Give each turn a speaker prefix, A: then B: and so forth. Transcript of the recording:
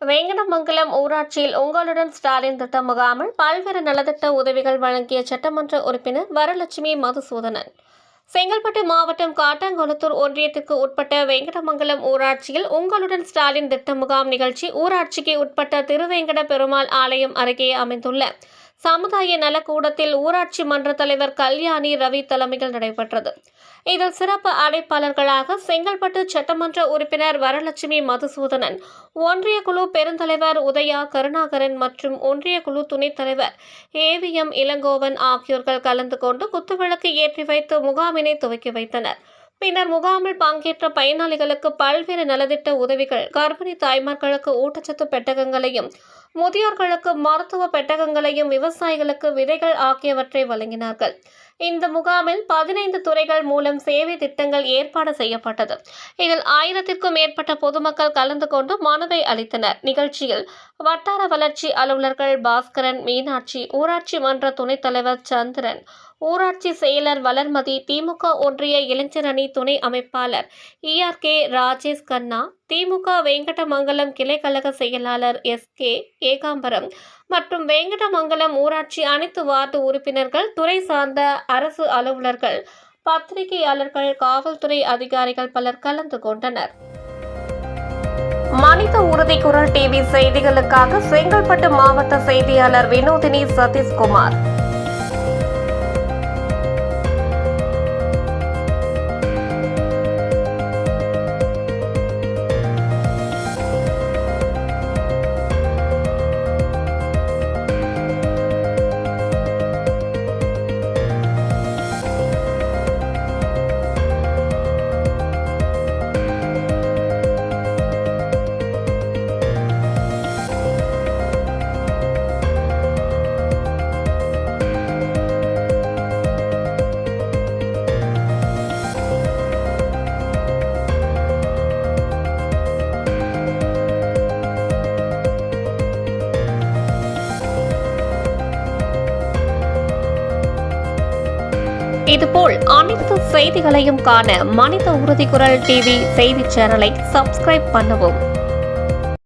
A: வேங்கடமங்கலம் ஊராட்சியில் உங்களுடன் ஸ்டாலின் திட்ட முகாமில் பல்வேறு நலத்திட்ட உதவிகள் வழங்கிய சட்டமன்ற உறுப்பினர் வரலட்சுமி மதுசூதனன். செங்கல்பட்டு மாவட்டம் காட்டாங்குளத்தூர் ஒன்றியத்திற்கு உட்பட்ட வெங்கடமங்கலம் ஊராட்சியில் உங்களுடன் ஸ்டாலின் திட்ட முகாம் நிகழ்ச்சி ஊராட்சிக்கு உட்பட்ட திருவேங்கட பெருமாள் ஆலயம் அருகே அமைந்துள்ள சமுதாய நலக்கூடத்தில் ஊராட்சி மன்ற தலைவர் கல்யாணி ரவி தலைமையில் நடைபெற்றது. இதில் சிறப்பு அழைப்பாளர்களாக செங்கல்பட்டு சட்டமன்ற உறுப்பினர் வரலட்சுமி மதுசூதனன் ஒன்றிய குழு பெருந்தலைவர் உதயா கருணாகரன் மற்றும் ஒன்றிய குழு துணைத் தலைவர் ஏவிஎம் இளங்கோவன் ஆகியோர்கள் கலந்து கொண்டு குத்துவிளக்கு ஏற்றி வைத்து முகாமினை துவக்கி வைத்தனர். பின்னர் முகாமில் பங்கேற்ற பயனாளிகளுக்கு பல்வேறு நலத்திட்ட உதவிகள் கர்ப்பிணி தாய்மார்களுக்கு ஊட்டச்சத்து பெட்டகங்களையும் முதியோர்களுக்கு மருத்துவ பெட்டகங்களையும் விவசாயிகளுக்கு விதைகள் ஆகியவற்றை வழங்கினார்கள். இந்த முகாமில் பதினைந்து துறைகள் மூலம் சேவை திட்டங்கள் ஏற்பாடு செய்யப்பட்டது. இதில் ஆயிரத்திற்கும் மேற்பட்ட பொதுமக்கள் கலந்து கொண்டு மனுவை அளித்தனர். நிகழ்ச்சியில் வட்டார வளர்ச்சி அலுவலர்கள் பாஸ்கரன் மீனாட்சி ஊராட்சி மன்ற துணைத் தலைவர் சந்திரன் ஊராட்சி செயலர் வளர்மதி திமுக ஒன்றிய இளைஞரணி துணை அமைப்பாளர் இஆர்கே ராஜேஷ் கண்ணா திமுக வேங்கடமங்கலம் கழக செயலாளர் எஸ். கே. ஏகாம்பரம் மற்றும் வேங்கடமங்கலம் ஊராட்சி அனைத்து வார்டு உறுப்பினர்கள் துறை சார்ந்த அரசு அலுவலர்கள் பத்திரிகையாளர்கள் காவல்துறை அதிகாரிகள் பலர் கலந்து கொண்டனர். மனித உறுதி குரல் டிவி செய்திகளுக்காக செங்கல்பட்டு மாவட்ட செய்தியாளர் வினோதினி சதீஷ்குமார். இதுபோல் அனைத்து செய்திகளையும் காண மனித உறுதி குரல் டிவி செய்தி சேனலை சப்ஸ்கிரைப் பண்ணவும்.